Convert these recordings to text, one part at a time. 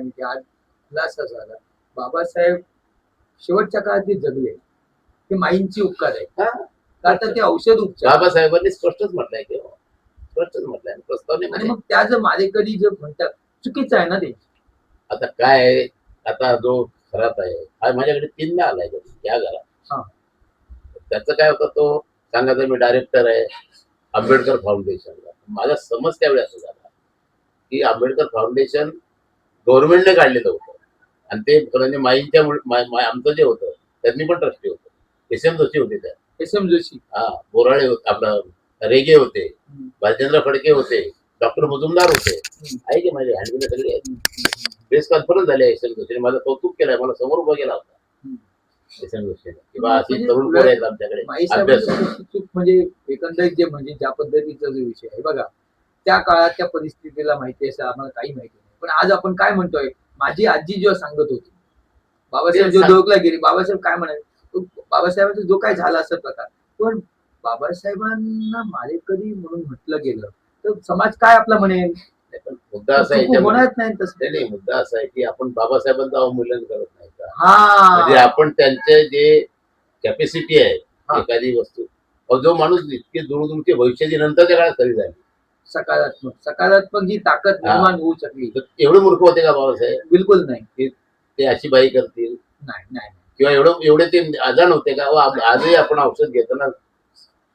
माहिती आज खुलासा झाला. बाबासाहेब शेवटच्या काळात जे जगले ते माईंची उपकार आहे. का तर ते औषध उपचार. बाबासाहेबांनी स्पष्टच म्हटलंय की हो. स्पष्टच म्हटलंय. प्रस्ताव नाही आणि. मग त्या जर मारेकरी जे म्हणतात चुकीचं आहे ना ते? आता काय आहे, आता जो घरात आहे हा माझ्याकडे तीनदा आलाय या. घरात. त्याचं काय होतं तो सांगायचं मी डायरेक्टर आहे. आंबेडकर फाउंडेशनला माझा समज त्यावेळी असं झाला. की आंबेडकर फाउंडेशन गव्हर्नमेंटने काढलेलं होतं. आणि ते म्हणजे माईंच्या आमचं जे होतं त्यांनी पण ट्रस्टी होतं एस एम जोशी होते त्या. S M Joshi. हा बोराळे होते आपलं रेगे होते. भालचंद्र फडके होते डॉक्टर मुजुमदार होते. आहे की माझे हँडबिल सगळे? प्रेस कॉन्फरन्स झाली एस एम जोशीने. माझं कौतुक केलंय. मला समोर उभा केला होता. एस एम जोशीने. किंवा अशी म्हणजे तरुण पोरं आहेत आमच्याकडे. अभ्यास. म्हणजे एकंदरीत जे म्हणजे ज्या पद्धतीचा जो विषय आहे. बघा त्या काळात त्या परिस्थितीला माहिती असं आम्हाला काही माहिती नाही. पण आज आपण काय म्हणतोय? माझी आजी जेव्हा सांगत होती बाबासाहेब ते जो सांग- डोकला गेली बाबासाहेब काय म्हणाले? बाबासाहेबांचा जो काय झाला असेल प्रकार पण बाबासाहेबांना मारेकरी म्हणून म्हटलं गेलं तर समाज काय आपला म्हणेल? पण मुद्दा असा आहे मुद्दा असा आहे की आपण बाबासाहेबांचं अवमूल्यन करत नाही का? म्हणजे आपण त्यांचे जे कॅपॅसिटी आहे. एखादी वस्तू जो माणूस इतके दूरदूरचे भविष्याची नंतरच्या काळात खरी झाली सकारात्मक. सकारात्मक जी ताकद हा. निर्माण होऊ शकली. एवढे मूर्ख होते का बाबासाहेब? बिलकुल नाही. ते अशी बाई करतील? नाही नाही किंवा एवढं एवढे ते अजाण होते का? व आजही आपण औषध घेताना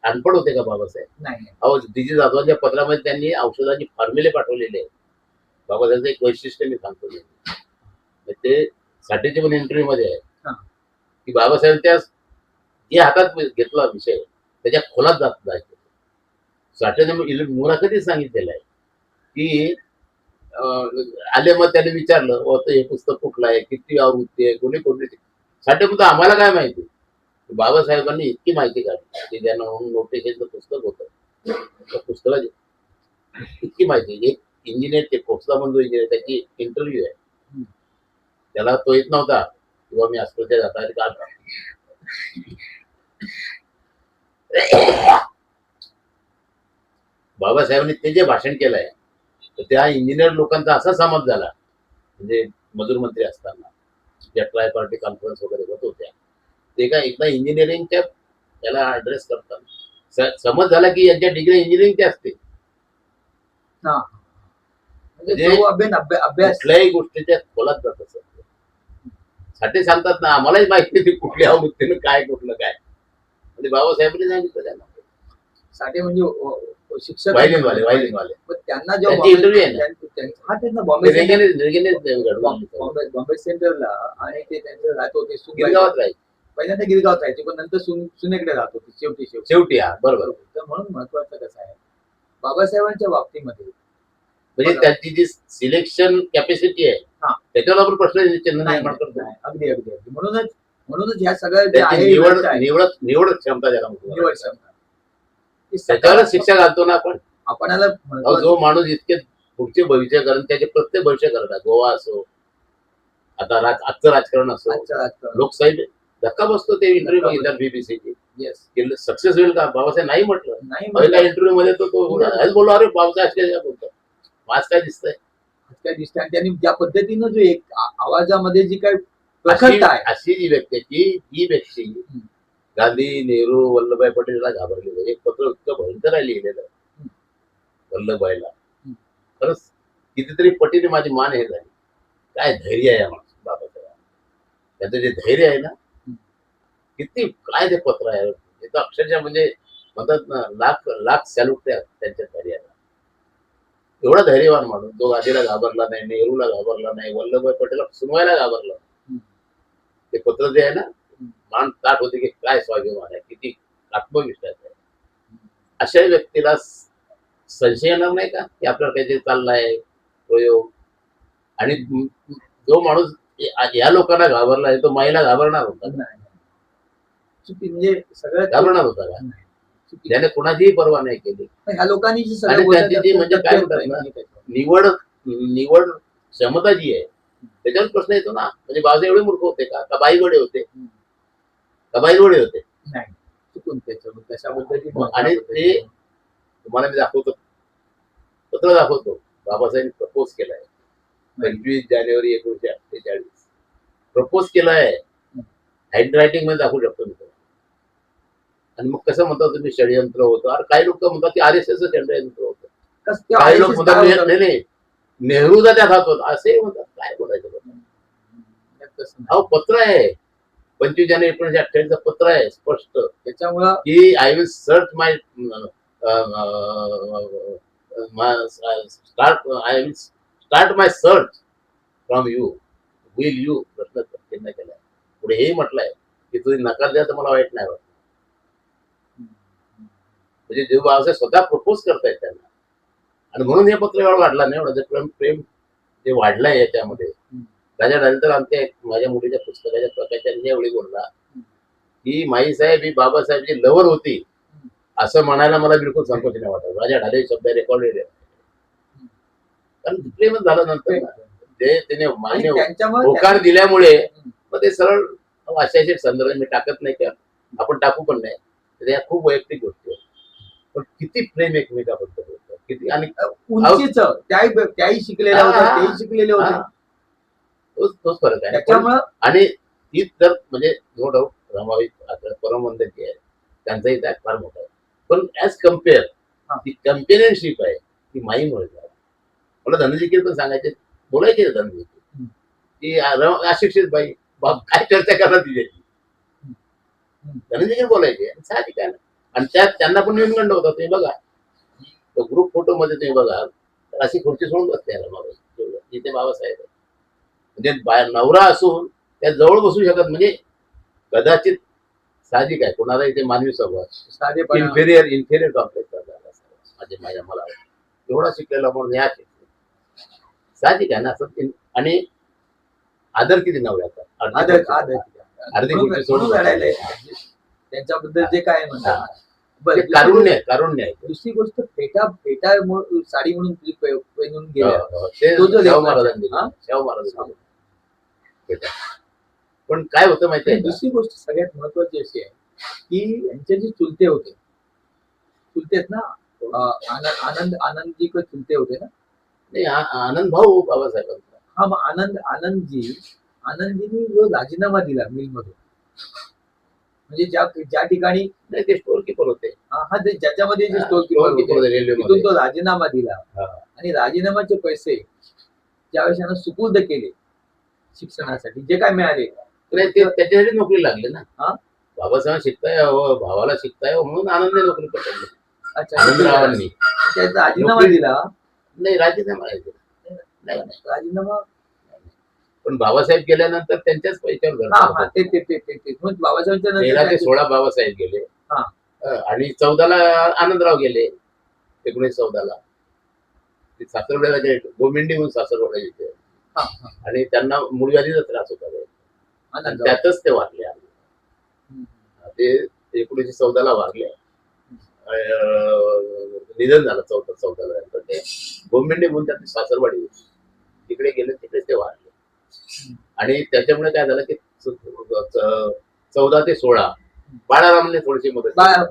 अनपड होते का बाबासाहेब? नाही. अहो दिजी जाधवांच्या पत्रामध्ये त्यांनी औषधाची फॉर्म्युले पाठवलेले आहेत. बाबासाहेबचं एक वैशिष्ट्य मी सांगतो. तुम्हाला. म्हणजे ते साठेचे पण इंटरव्ह्यू मध्ये आहे. हा. की बाबासाहेब त्या जे हातात घेतला विषय त्याच्या खोलात जात जायचं. साठ्याने मुलाखतीत सांगितलेलं आहे की आले मग त्याने विचारलं "ओ, हे पुस्तक कुठलं आहे? किती आवृत्ती आहे? कोणी कोणती साठे मुद्दा आम्हाला काय माहिती? बाबासाहेबांनी इतकी माहिती काढली की त्यांना नोटिफिकेशनचं पुस्तक होतं. त्या पुस्तकाची इतकी माहिती. एक इंजिनियर ते खोपसा बंधू इंजिनियर त्याची इंटरव्ह्यू आहे. त्याला तो येत नव्हता. किंवा मी अस्पृश्य जाता का बाबासाहेबांनी ते जे भाषण केलंय तर त्या इंजिनियर लोकांचा असा समज झाला म्हणजे मजूर मंत्री असताना ज्या ट्राय पार्टी कॉन्फरन्स वगैरे होत होत्या ते काय एकदा इंजिनिअरिंगच्या त्याला ऍड्रेस करतात. समज झाला की यांच्या डिग्री इंजिनिअरिंगची असते कुठल्याही गोष्टीच्या खोलात जात असत. साठी सांगतात ना आम्हालाही माहिती नाही कुठल्या आवृत्तीनं काय कुठलं काय. म्हणजे बाबासाहेबांनी सांगितलं त्यांना. साठी म्हणजे शिक्षक वायलिनवाले वायलिनवाले पण त्यांना जेव्हा त्यांची interview आहे ना? त्यांचं- त्यांचं- हा त्यांना बॉम्बे सेंटर- रेगेने बॉम्बे बॉम्बे- सेंटरला आणि ते त्यांचं राहत होते सुन गिरगावात राहील पहिल्यांदा गिरगावात राहायचे पण नंतर सुन सुनेकडे राहत होते शेवटी शेवटी शेवटी हा बरोबर तर म्हणून महत्वाचं कसं आहे बाबासाहेबांच्या बाबतीमध्ये म्हणजे. त्यांची जी सिलेक्शन कॅपॅसिटी आहे हा. त्याच्यावर आपण प्रश्न चिन्ह नाही, निर्माण करतो नाही, अगदी अगदी अगदी म्हणूनच म्हणूनच ह्या सगळ्या जे त्याची आहे निवड निवड निवड क्षमता ज्याला म्हणतो. निवड क्षमता. ती त्याच्यावरच शिक्षा घालतो ना आपण. अहो, महत्वाचं- जो माणूस इतके पुढचे भविष्य करण त्याचे प्रत्येक भविष्य करतात गोवा असो आता राज आजचं राजकारण असो. आजच्या राजकारणात. लोकशाही धक्का बसतो ते इंटरव्ह्यू बघितला बीबीसीची Yes. सक्सेस होईल का? बाबासाहेब नाही म्हटलं. नाही पहिल्या. इंटरव्ह्यू मध्ये तो तो हेच बोललो अरे बाबासाहेब असले बोलतो. आज काय दिसतंय? काय दिसतं आणि त्यांनी ज्या पद्धतीनं जो एक आ- आवाजामध्ये जी काही अशी प्रखरता आहे. अशी जी व्यक्ती आहे की ही व्यक्ती गांधी नेहरू वल्लभभाई पटेलला घाबरलेलं. एक पत्र इतकं भयंकर आहे लिहिलेलं. वल्लभभाईला. खरंच कितीतरी पटीने माझी मान हे झाली. काय धैर्य आहे या माणूस बाबासाहेब. त्याचं जे धैर्य आहे ना किती काय ते पत्र आहे? तिथं अक्षरशः म्हणजे म्हणतात ना लाख लाख सॅल्यूट त्या त्यांच्या धैर्याला. एवढा धैर्यवान माणूस तो गांधीला घाबरला नाही नेहरूला घाबरला नाही वल्लभभाई पटेलला सुनवायला घाबरला. ते पत्र जे आहे ना मान ताट होते की काय स्वाभिमान आहे किती आत्मविश्वास आहे. अशा व्यक्तीला संशय येणार नाही का? की आपल्याला काहीतरी चाललाय प्रयोग? आणि जो माणूस या लोकांना घाबरला आहे तो माईला घाबरणार होता म्हणजे सगळ्यात घाबरणार होता का. त्याने कुणाचीही पर्वा नाही केली. ह्या लोकांनी जी म्हणजे काय म्हणतात निवड निवड क्षमता जी आहे त्याच्यावर प्रश्न येतो ना. म्हणजे बाबा एवढे मूर्ख होते का? बाईवडे होते? का बाईवडे होते. चुकून त्याच्यावर आणि ते तुम्हाला मी दाखवतो. पत्र दाखवतो. बाबासाहेब प्रपोज केलाय. पंचवीस जानेवारी एकोणीशे अठ्ठेचाळीस. प्रपोज केला आहे हँड रायटिंगमध्ये दाखवू शकतो मी. आणि मग कसं म्हणता तुम्ही षडयंत्र होतं. अरे काही लोक म्हणतात की आर एस एस षडयंत्र होतं. काही लोक म्हणतात नाही नेहरूचा त्यात हात होता. असे म्हणतात. काय बोलायचं. अहो पत्र आहे. पंचवीस जानेवारी एकोणीशे अठ्ठेचाळीस पत्र आहे स्पष्ट. त्याच्यामुळं की I will search my start I will start my search from you will you प्रश्न चिन्ह केलाय. पुढे हे म्हटलंय की तुम्ही नकार द्या तर मला वाईट नाही वाटत. म्हणजे जे बाबासाहेब स्वतः प्रपोज करतायत त्यांना. आणि म्हणून हे पत्र एवढं वाढला नाही एवढं. प्रेम प्रेम जे वाढलंय याच्यामध्ये त्याच्यानंतर आमच्या माझ्या मुलीच्या पुस्तकाच्या प्रकाशाने एवढी बोलला. की माईसाहेब ही बाबासाहेबची लवर होती असं म्हणायला मला बिलकुल संकोच नाही वाटत. माझ्या ढाले शब्द रेकॉर्डेड कारण प्रेमच झालं नंतर. ते त्याने मान्य होकार दिल्यामुळे. मग ते सरळ अशाचे संदर्भ मी टाकत नाही त्या. आपण टाकू पण नाही. तर त्या खूप वैयक्तिक गोष्टी आहेत. पण किती प्रेम एकमेकाबद्दल होतं. किती आणि उंचीच. त्याही शिकलेल्या होत्या. तेही शिकलेले होते तोच तोच फरक आहे. आणि तीच जर म्हणजे नो डाऊट रमाबाई आता परमवंदन जे आहे. त्यांचाही त्याग फार मोठा आहे. पण ऍज कंपेअर हा. ती कम्पेनियनशिप आहे ती माईमुळे झाली. मला धनंजय पण सांगायचे बोलायचे हम्म. की अशिक्षित बाई बाप काय चर्चा करणार हम्म. धनंजय बोलायचे साहजिक आहे ना आणि त्यात त्यांना पण न्यूनगंड होता तुम्ही बघा. तो ग्रुप फोटो मध्ये तुम्ही बघा तर अशी खुर्ची सोडून बसते रमाबाई. जिथे बाबासाहेब आहे. म्हणजे नवरा असून त्या जवळ बसू शकत म्हणजे कदाचित साहजिक आहे कोणाला इथे मानवी स्वभाव इन्फेरियर इन्फेरियर कॉम्प्लेक्स माझे माझ्या मला एवढा शिकलेला म्हणून या शिकले साहजिक आहे ना असं आणि आदर किती नवऱ्याचा आदर आदर अर्धी सोडून. त्यांच्याबद्दल जे काय म्हणतात हा. ते कारुण्य आहे, कारुण्य आहे दुसरी गोष्ट फेटा फेटा साडी म्हणून हो, हो. ते तो जो महाराजांनी. हा? शाहू दिलं. बेटा. पण काय होतं माहिती आहे? दुसरी गोष्ट सगळ्यात महत्वाची अशी आहे की यांचे जे चुलते होते चुलते आहेत ना आनंद आनंद आनंदजी कडे चुलते होते ना? नाही आनंद भाऊ बाबासाहेबांचा. हा मग आनंद आनंदजी आनंदजींनी जो राजीनामा दिला मिल मधून म्हणजे ज्या ज्या ठिकाणी नाही ते स्टोर किपर होते. हा ते ज्याच्यामध्ये जे स्टोर किपर तिथून तो राजीनामा दिला. आणि राजीनामाचे पैसे ज्यावेळेस यांना सुपूर्द केले शिक्षणासाठी जे काय मिळाले त्याच्यासाठी नोकरी लागली ना हा? बाबासाहेब शिकताय भावाला शिकताय म्हणून आनंदने नोकरी पकडली अच्छा आनंदरावांनी त्याचा राजीनामा नोकरी- दिला नाही राजीनामा. नाही. राजीनामा पण बाबासाहेब गेल्यानंतर त्यांच्याच पैशावर. ते ते ते बाबासाहेबांच्या तेरा ते सोळा बाबासाहेब गेले हा. आणि चौदाला आनंदराव गेले एकोणीस चौदाला ते सासरवाड्याला गेले गोमिंडी म्हणून सासरवाडा येते हा, हा. आणि त्यांना मूळव्याधीचा त्रास होता त्यातच ते वारले. ते एकोणीसशे चौदाला वारले. निधन झालं चौदा चौदाला नंतर ते गोमिंडी म्हणून त्यांची सासरवाडी होती. तिकडे गेले तिकडे ते वारले. आणि त्याच्यामुळे काय झालं की चौदा ते सोळा बाळारामने थोडीशी मदत बाईसाहेब.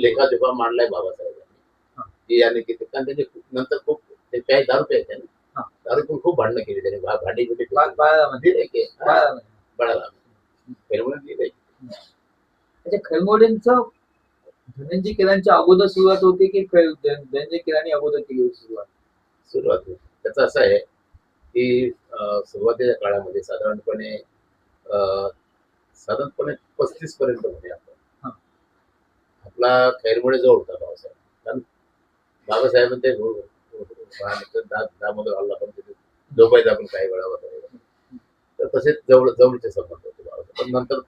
लेखाजोखा मांडलाय बाबासाहेबांनी. की याने किती कारण त्याचे खूप- नंतर काय दारू प्यायचे ना. दारू पण खूप भांडणं केली त्याने. भांडी बिंडी बा- बाळाराम दिले की बाळाराम बाळाराम पेरमून दिले अच्छा खलमोडेंचं धनंजय केरांच्या अगोदर सुरुवात होती की धनंजय केरांनी अगोदर केली होती सुरुवात? सुरुवात होती. त्याचं असं आहे की सुरुवातीच्या काळामध्ये साधारणपणे साधारणपणे पस्तीस पर्यंत होते आपण. आपला खैरमुळे जवळ होता बाबासाहेब कारण बाबासाहेब ते दा- दामोदर हल्ला पण तिथे झोपायचं आपण काही वेळा वगैरे तर तसेच जवळ जवळचे संबंध होते पण नंतर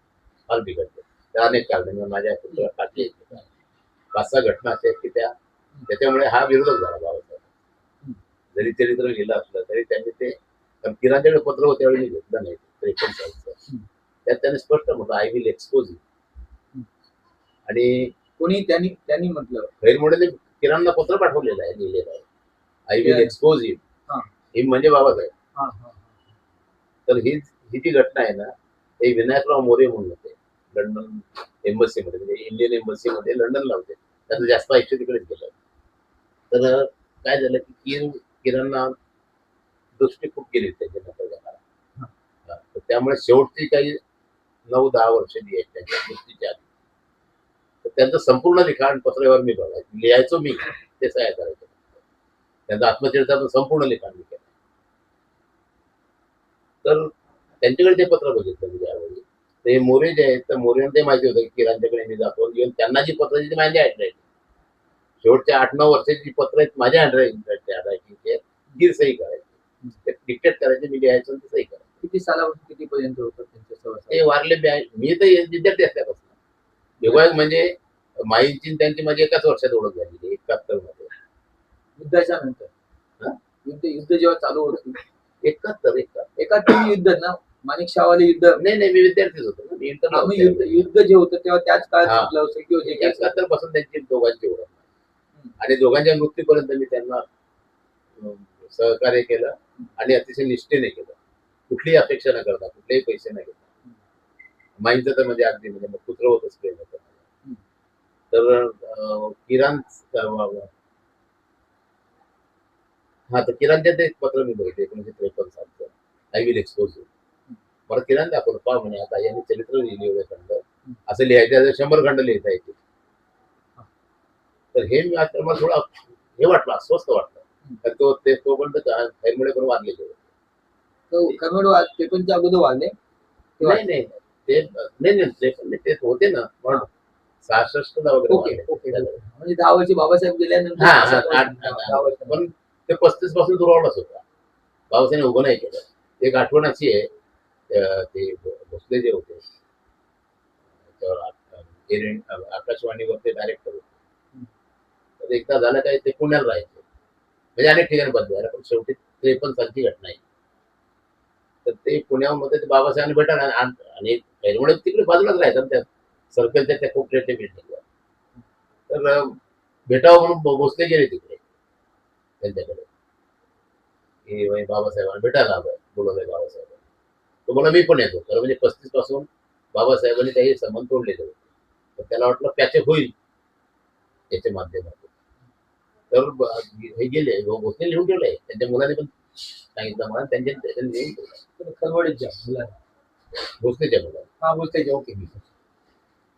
फार बिघडले त्या अनेक कारणे माझ्या पुतळ्या आहेत. पाच सहा घटना अशा आहेत की त्या त्याच्यामुळे हा विरोधक झाला बाबासाहेब जरी चरित्र लिहिलं असलं तरी त्यांनी ते कारण किरांच्याकडे पत्र होतं त्यावेळी मी घेतलं नाही त्रेपन्न. त्यात त्यांनी स्पष्ट म्हटलं आय विल एक्सपोज आणि कोणी त्यांनी त्यांनी म्हटलं खैरमोडेने किराणला पत्र पाठवलेलं आहे लिहिलेलं आहे आय विल. एक्सपोज हिम हा. हिम म्हणजे बाबासाहेब. तर ही ही जी घटना आहे ना ते विनायकराव मोरे म्हणून होते. लंडन एम्बसी मध्ये म्हणजे इंडियन एम्बसी मध्ये लंडनला होते. त्याचं जास्त आयुष्य तिकडेच गेलं. तर काय झालं की किर किरणना दृष्टी खूप गेली त्याच्या नंतरच्या काळात हा, तर त्यामुळे शेवटची काही नऊ दहा वर्ष जी आहेत त्यांच्या मृत्यूच्या आधी. तर त्यांचं संपूर्ण लिखाण पत्रेवर मी बघायचो. लिहायचो मी. ते सह्या करायचो. त्यांचं आत्मचरित्राचं संपूर्ण लिखाण मी केलं. तर त्यांच्याकडे ते पत्र बघितलं मी त्यावेळी. ते मोरे जे आहेत तर मोरेंना ते माहिती होतं की किरांच्याकडे मी जातो. इव्हन त्यांना जी पत्र ती माझ्या हँडरायटिंग शेवटच्या आठ नऊ वर्षाची जी पत्र आहेत माझ्या हँडरायटिंगचे ती सही करायची. ते डिक्टेट करायचे मी लिहायचं ते सही करायचं. किती सालापासून किती पर्यंत होतं त्यांच्या सहवासात? ते वारले मी तर विद्यार्थी असल्यापासून. म्हणजे माईंची त्यांची माझी एकाच वर्षात ओळख झालेली एकाहत्तर युद्धाच्या नंतर? युद्ध युद्ध जेव्हा चालू होती. एकाहत्तर एकाहत्तर. युद्ध ना? माणिक शाहवाले युद्ध. नाही नाही मी विद्यार्थीच होतो मी युद्ध युद्ध जे होतं तेव्हा त्याच काळात हा. जे काही असेल. एकाहत्तरपासून त्यांची दोघांची ओळख. आणि दोघांच्या मृत्यूपर्यंत मी त्यांना सहकार्य केलं आणि अतिशय निष्ठेने केलं. कुठलीही अपेक्षा न करता कुठलेही पैसे न घेता. माईंचं तर म्हणजे अगदी म्हणजे मग पुत्र होतच प्रेम होतं माझं. तर किरण हा तर किरणच्या ते एक पत्र मी बघितलं एकोणीशे त्रेपन्न सालचं. आय विल एक्सपोज मला किरण दाखवलं पहा म्हणे आता यांनी चरित्र लिहिले एवढे खंड असं लिहायचं शंभर खंड लिहिता येतील. तर हे मी आता मला थोडं हे वाटलं अस्वस्थ वाटलं. तर तो ते तोपर्यंत खैरमुळे पण वाढलेले होते. तो वाद ते पण अगोदर वाढले नाही नाही ते नाही नाही ते पण ते होते ना. पण सहासष्टला वगैरे ओके वाढले. ओके. म्हणजे दहा वर्षी बाबासाहेब गेल्यानंतर. पण ते पस्तीसपासून दुरावलाच होता बाबासाहेब उभं नाही केलं. एक आठवण अशी आहे ते भोसले जे होते त्यावर आकाशवाणीवर ते डायरेक्टर होते. तर एकदा झालं काय ते पुण्याला राहायचे. म्हणजे अनेक ठिकाणी बदल पण शेवटी त्रेपन्न सालची घटना आहे. तर ते पुण्यामध्ये ते बाबासाहेबांनी भेटायला आणि- आणि तिकडे बाजूलाच राहायचं त्या सर्कलच्या त्या कोपऱ्याच्या बिल्डिंगवर तर भेटावं म्हणून भोसले गेले तिकडे. त्यांच्याकडे. की बाई बाबासाहेबांना भेटायला हवं बोलवलंय बाबासाहेबांनी. तो मला मी पण येतो. तर म्हणजे पस्तीसपासून बाबासाहेबांनी काही संबंध तोडलेले होते तर त्याला वाटलं पॅचअप होईल याच्या माध्यमातून. तर हे गेले भोसले लिहून ठेवलंय. त्यांच्या मुलाने पण सांगितलं मला त्यांच्या त्यांनी लिहून ठेवलं मुलांना. भोसलेच्या मुलाने. हा बोलते ओके.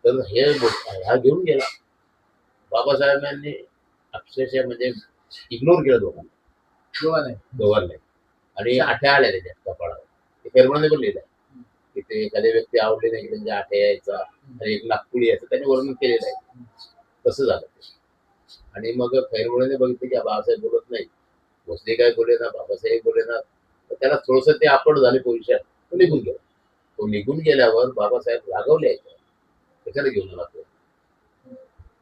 तर हे हा घेऊन गेला. बाबासाहेबांनी अक्षरशः म्हणजे इग्नोर केलं दोघांना. नाही दोघांना. आणि आठ्या आल्या त्याच्या कपाळावर. ते पेरमळने पण लिहिलंय की ते एखाद्या व्यक्ती आवडली नाही की त्यांच्या आठ्या यायचा आणि एक नागपुडी यायचं त्यांनी वर्णन केलेलं आहे. तसं झालं ते. आणि मग खैरमुळेने बघितलं की बाबासाहेब बोलत नाही. भोसले काय बोले ना बाबासाहेब बोले ना तर त्याला थोडस ते आपड झाले पोझिशन तो निघून गेला. तो निघून गेल्यावर बाबासाहेब रागवले कशाला घेऊन आला तो.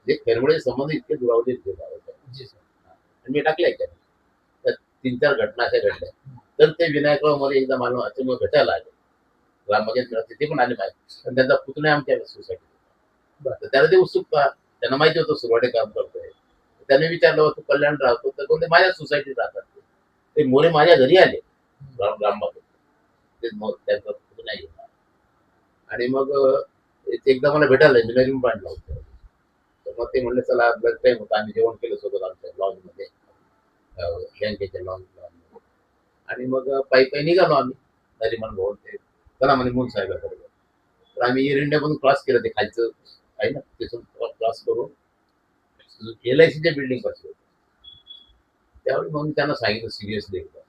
जे खैरमुळे संबंध इतके दुरावले बाबासाहेब. मी टाकले त्या तीन चार घटना अशा घडल्या. तर ते विनायकरावमध्ये एकदा मला अचानक भेटायला आले. ग्रामपंचायत तिथे पण आले माहिती पण त्यांचा पुतण्या आमच्या सोसायटीत तर त्याला ते उत्सुकता त्यांना माहिती होतं सुरुवाती काम करतोय. त्याने विचारलं तू कल्याण राहतो. तर कोणते? माझ्या सोसायटीत राहतात ते. मोरे माझ्या घरी आले. ते मग त्यांचा पुतण्या घेऊन. आणि मग एकदा मला भेटायला मी नवीन बांधला होतं. तर मग ते म्हणले चला ब्लड टाईम होता. आम्ही जेवण केलं सोबत आमच्या लॉन्जमध्ये बँकेच्या लॉन आणि मग पायी पायी निघालो आम्ही नरिमन भवन ते चला म्हणे मूल साहेबाकडे. तर आम्ही एअर इंडियामधून क्रॉस केलं ते खालचं आहे ना? तिथून क्रॉस करून एल आय सीच्या बिल्डिंगपासून त्यावेळी मग त्यांना सांगितलं सिरियसली एकदा.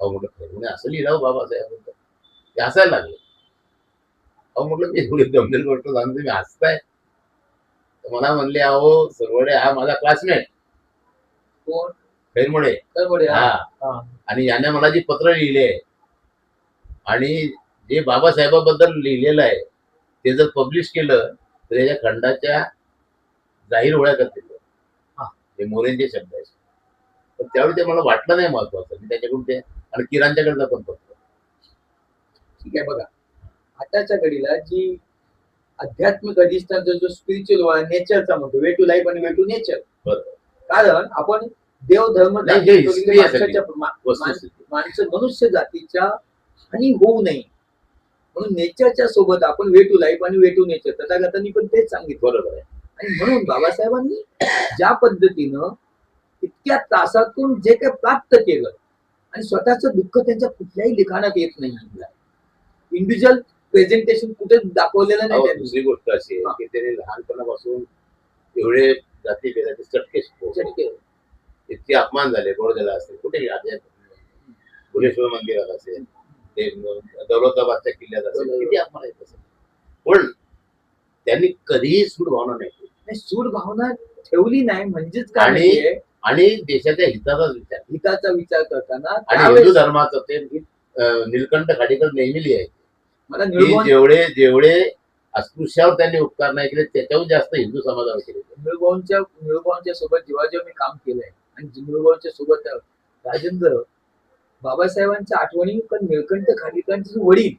अहो म्हटलं खरं असं लिहिलं हो बाबासाहेब म्हणतात. ते हसायला लागले. अहो म्हटलं मी एवढी गंभीर गोष्ट सांगतो तुम्ही हसताय. तर मला म्हणले अहो सरवडे हा माझा क्लासमेट कोण? खैरमुळे खलवडे हा. आणि याने मला जी पत्र लिहिले आणि जे बाबासाहेबाबद्दल लिहिलेलं आहे ते जर पब्लिश केलं तर याच्या खंडाच्या जाहीर होळ्या करतील. हा. हे मोरेंचे शब्द आहेत पण त्यावेळी ते मला वाटलं नाही महत्वाचं मी त्याच्याकडून ते आणि किरांच्याकडनं पण पत्र ठीक आहे बघा आताच्या घडीला जी आध्यात्मिक अधिष्ठानचा जो स्पिरिच्युअल नेचरचा म्हणतो वे टू लाईफ आणि वे टू नेचर बरोबर. कारण आपण देव धर्म नाही, हे आहे वस्तुस्थिती. माणसं मनुष्य जातीच्या हानी होऊ नये. म्हणून नेचरच्या सोबत आपण वे टू लाईफ आणि वे टू नेचर तथागतांनी पण तेच सांगितलं. बरोबर आहे. आणि म्हणून बाबासाहेबांनी ज्या पद्धतीनं इतक्या तासातून जे काही प्राप्त केलं आणि स्वतःचं दुःख त्यांच्या कुठल्याही लिखाणात येत नाही. इंडिव्हिज्युअल प्रेझेंटेशन कुठे दाखवलेलं नाही अहो, त्यांनी. दुसरी गोष्ट अशी आहे की त्याने लहानपणापासून एवढे जाती भेदाचे चटके. शिकवले. इतके अपमान झाले बोर्डेला असेल. कुठे भुलेश्वर मंदिरात असेल ते दौलताबादच्या किल्ल्यात असेल. बरोबर. किती अपमान आहेत असेल पण त्यांनी कधीही सूड भावना नाही केली. नाही, सूड भावना ठेवली नाही म्हणजेच आणि? आणि देशाच्या हिताचाच विचार. हिताचा विचार करताना आणि हिंदू धर्माचं ते निलकंठ खाडीकर नेहमी लिहायचे मला जेवढे जेवढे अस्पृश्यावर त्यांनी उपकार नाही केले त्याच्याहून जास्त हिंदू समाजावर केले. निळगोंच्या निळगोंच्या सोबत जेव्हा जेव्हा मी काम केलंय. आणि निळगोंच्या सोबत राजेंद्र बाबासाहेबांच्या आठवणी पण निळकंठ खाडीकरांचे वडील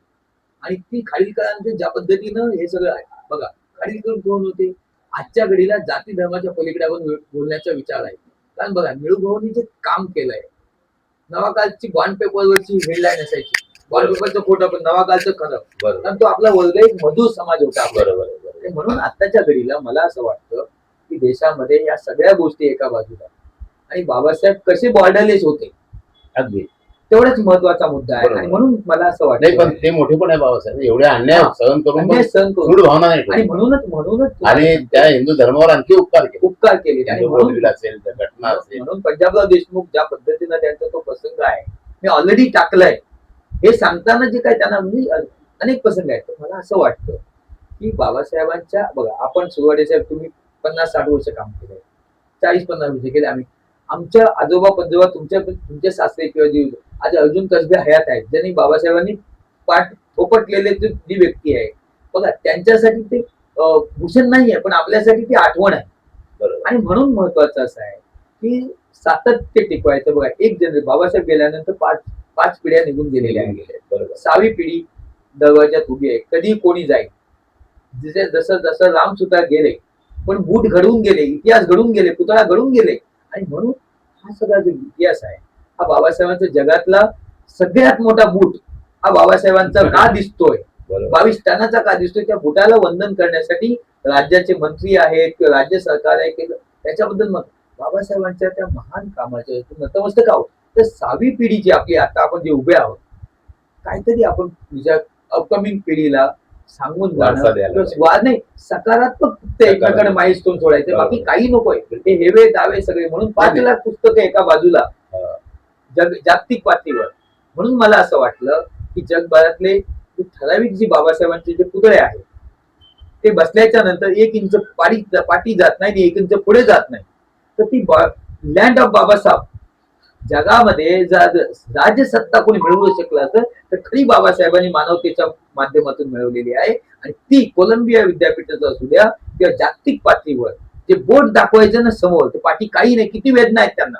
आणि ती खाडीलकरांचे ज्या पद्धतीनं हे सगळं आहे. बघा खाडीलकर कोण होते? आजच्या घडीला जाती धर्माच्या पलीकडे आपण बोल- बोलण्याचा विचार आहे. कारण बघा निळगोहनी जे काम केलंय नवाकालची बॉन्ड पेपरवरची हेडलाईन असायची. बॉन्ड पेपरचं खोटं पण नवाकालचं खरं. कारण तो आपला वर्ग एक मधुर समाज होता. बरोबर म्हणून आत्ताच्या घडीला मला असं वाटतं की देशामध्ये या सगळ्या गोष्टी एका बाजूला आणि बाबासाहेब कसे बॉर्डरलेस होते? अगदी. तेवढाच महत्त्वाचा मुद्दा आहे. आणि म्हणून मला असं नाही पण वाटतं ते मोठे पण आहे बाबासाहेब. एवढे अन्याय. सहन करून सहन करून. भावना नाही आणि. म्हणूनच म्हणूनच आणि त्या हिंदू धर्मावर आणखी उपकार केले. उपकार केले. आणि म्हणून असेल त्या घटना असेल. म्हणून पंजाबराव देशमुख ज्या पद्धतीनं त्यांचा तो प्रसंग आहे मी ऑलरेडी टाकलाय. हे सांगताना जे काय त्यांना म्हणजे अनेक प्रसंग आहेत. मला असं वाटतं की बाबासाहेबांच्या बघा आपण सुरुवाती साहेब तुम्ही पन्नास साठ वर्ष काम केलंय. चाळीस पन्नास वर्ष केले आम्ही. आमच्या आजोबा पंजोबा तुमच्या तुमचे सासरे किंवा आज अर्जुन कसबे हयात आहेत ज्यांनी बाबासाहेबांनी पाठ थोपटलेले जे- व्यक्ती आहे. बघा त्यांच्यासाठी ते भूषण नाही आहे पण आपल्यासाठी ती आठवण आहे. बरोबर. आणि म्हणून महत्वाचं असं आहे की सातत्य टिकवायचं. बघा एक जनरेशन बाबासाहेब गेल्यानंतर पाच पाच पिढ्या निघून गेलेल्या आहेत. बरोबर. सहावी पिढी दरवाज्यात उभी आहे. कधी कोणी जाईल? जसे जसं जसं राम सुद्धा गेले पण बूट घडवून गेले इतिहास घडून गेले पुतळा घडून गेले. आणि म्हणून हा सगळा जो इतिहास आहे हा बाबासाहेबांचा जगातला सगळ्यात मोठा बूट हा बाबासाहेबांचा का दिसतोय? बावीस टनाचा का दिसतोय? त्या बुटाला वंदन करण्यासाठी राज्याचे मंत्री आहेत किंवा राज्य सरकार आहे किंवा त्याच्याबद्दल मत बाबासाहेबांच्या त्या महान कामाच्या नतमस्तक आहोत. तर सहावी पिढी जी आपली आता आपण जे उभे आहोत काहीतरी आपण तुझ्या अपकमिंग पिढीला सांगून जाणं नाही सकारात्मक फक्त एकमेकांना सकारात्मक. माईलस्टोन सोडायचे. बाकी काही नकोय ते हेवे दावे सगळे म्हणून पाच. लाख पुस्तकं एका बाजूला. जग जागतिक पातळीवर म्हणून मला असं वाटलं की जगभरातले ठराविक जी बाबासाहेबांचे जे पुतळे आहेत ते बसल्याच्या नंतर एक इंच पाडी पाठी जात नाही एक इंच पुढे जात नाही तर ती लँड ऑफ बाबासाहेब जगामध्ये राजसत्ता कोणी मिळवू शकलं असं तर खरी बाबासाहेबांनी मानवतेच्या माध्यमातून मिळवलेली आहे. आणि ती कोलंबिया विद्यापीठाचं असू द्या किंवा जागतिक पातळीवर जे बोट दाखवायचं ना समोर ते पाठी काही नाही किती वेदना आहेत त्यांना.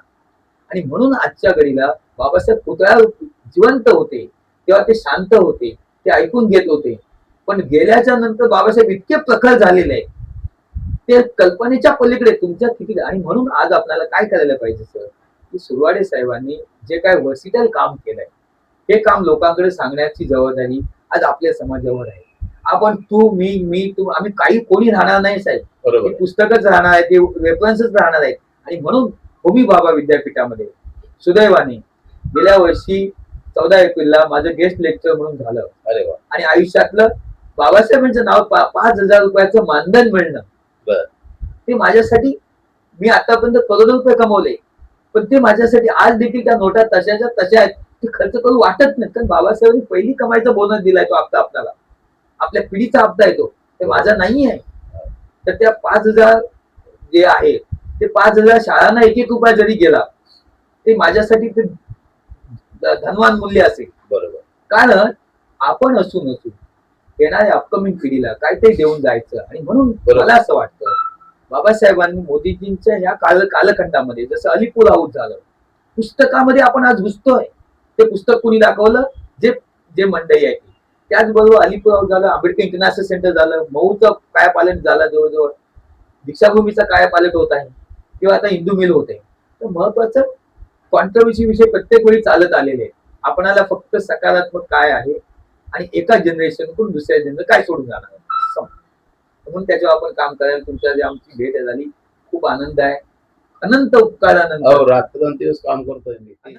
आणि म्हणून आजच्या घडीला बाबासाहेब पुतळा जिवंत होते तेव्हा ते शांत होते ते ऐकून घेत होते. पण गेल्याच्यानंतर बाबासाहेब इतके प्रखर झालेले आहे ते कल्पनेच्या पलीकडे तुमच्या किती आणि म्हणून आज आपल्याला काय करायला पाहिजे सर? की सुरवाडे साहेबांनी जे काय वर्सिटल काम केलंय हे काम लोकांकडे सांगण्याची जबाबदारी आज आपल्या समाजावर आहे. आपण तू मी मी तू आम्ही काही कोणी राहणार नाही साहेब. पुस्तकच राहणार आहे ते रेफरन्सच राहणार आहेत. आणि म्हणून होमी बाबा विद्यापीठामध्ये सुदैवाने गेल्या वर्षी चौदा एप्रिलला माझं गेस्ट लेक्चर म्हणून झालं. अरे वा. आणि आयुष्यातलं बाबासाहेबांचं नाव पाच हजार रुपयाचं मानधन मिळणं. ते माझ्यासाठी मी आतापर्यंत करोडो रुपये कमवले. पण ते माझ्यासाठी आज देखील त्या नोटा तशाच्या तशा आहेत ते खर्च करू वाटत नाही कारण बाबासाहेबांनी पहिली कमाईचा बोनस दिलाय तो हप्ता आपल्याला. आपल्या पिढीचा हप्ता आहे तो. ते माझा नाही आहे. तर त्या पाच हजार जे आहे ते पाच हजार शाळांना एक एक रुपया जरी गेला ते माझ्यासाठी ते धनवान मूल्य असेल. बरोबर. कारण आपण असू नसू येणाऱ्या अपकमिंग पिढीला काहीतरी देऊन जायचं आणि म्हणून. मला असं वाटतं बाबासाहेबांनी मोदीजींच्या ह्या काल कालखंडामध्ये जसं अलिपूर हाऊस झालं पुस्तकामध्ये आपण आज घुसतोय. ते पुस्तक कुणी दाखवलं? जे जे मंडई आहे त्याचबरोबर अलिपूर हाऊस झालं आंबेडकर इंटरनॅशनल सेंटर झालं मऊचं कायापालट झालं जवळजवळ. दीक्षाभूमीचा कायापालट होत आहे किंवा आता हिंदू मिल होत. आहे तर महत्वाचं कॉन्ट्रवर्सी विषय प्रत्येक वेळी चालत आलेले आहे आपणाला फक्त सकारात्मक काय आहे? आणि एका जनरेशनकडून दुसऱ्या जनरेशन काय सोडून जाणार? म्हणून त्याच्यावर आपण काम करायला तुमच्या जे आमची भेट झाली खूप आनंद आहे. अनंत उपकारानंतर. अहो रात्रंदिवस काम करतोय मी.